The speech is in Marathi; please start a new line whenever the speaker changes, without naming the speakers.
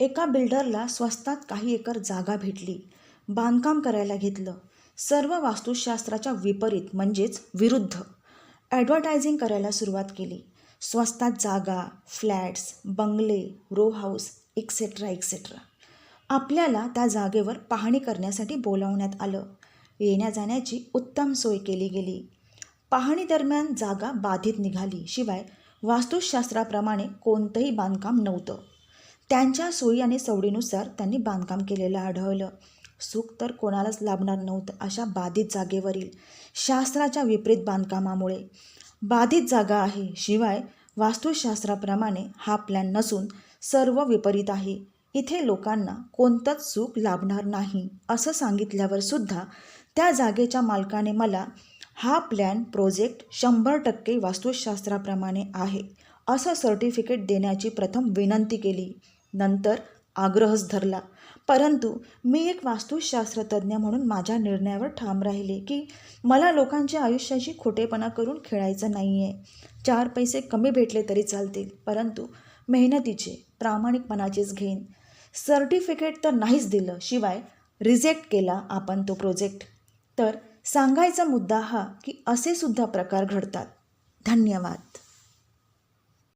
एका बिल्डरला स्वस्तात काही एकर जागा भेटली. बांधकाम करायला घेतलं. सर्व वास्तुशास्त्राच्या विपरीत म्हणजेच विरुद्ध. ॲडव्हर्टायझिंग करायला सुरुवात केली. स्वस्तात जागा फ्लॅट्स बंगले रो हाऊस एक्सेट्रा एक्सेट्रा आपल्याला त्या जागेवर पाहणी करण्यासाठी बोलावण्यात आलं. येण्या जाण्याची उत्तम सोय केली गेली. पाहणी दरम्यान जागा बाधित निघाली. शिवाय वास्तुशास्त्राप्रमाणे कोणतंही बांधकाम नव्हतं. त्यांच्या सोयी आणि सवडीनुसार त्यांनी बांधकाम केलेलं आढळलं. सुख तर कोणालाच लाभणार नव्हतं अशा बाधित जागेवरील शास्त्राच्या विपरीत बांधकामामुळे. बाधित जागा आहे शिवाय वास्तुशास्त्राप्रमाणे हा प्लॅन नसून सर्व विपरीत आहे. इथे लोकांना कोणतंच सुख लाभणार नाही असं सांगितल्यावर सुद्धा त्या जागेच्या मालकाने मला हा प्लॅन प्रोजेक्ट शंभर टक्के वास्तुशास्त्राप्रमाणे आहे असं सर्टिफिकेट देण्याची प्रथम विनंती केली. नंतर आग्रहच धरला. परंतु मी एक वास्तुशास्त्रतज्ञ म्हणून माझ्या निर्णयावर ठाम राहिले की मला लोकांच्या आयुष्याशी खोटेपणा करून खेळायचं नाही आहे चार पैसे कमी भेटले तरी चालतील परंतु मेहनतीचे प्रामाणिकपणाचेच घेईन. सर्टिफिकेट तर नाहीच दिलं शिवाय रिजेक्ट केला आपण तो प्रोजेक्ट. तर सांगायचा मुद्दा हा की असे सुद्धा प्रकार घडतात. धन्यवाद.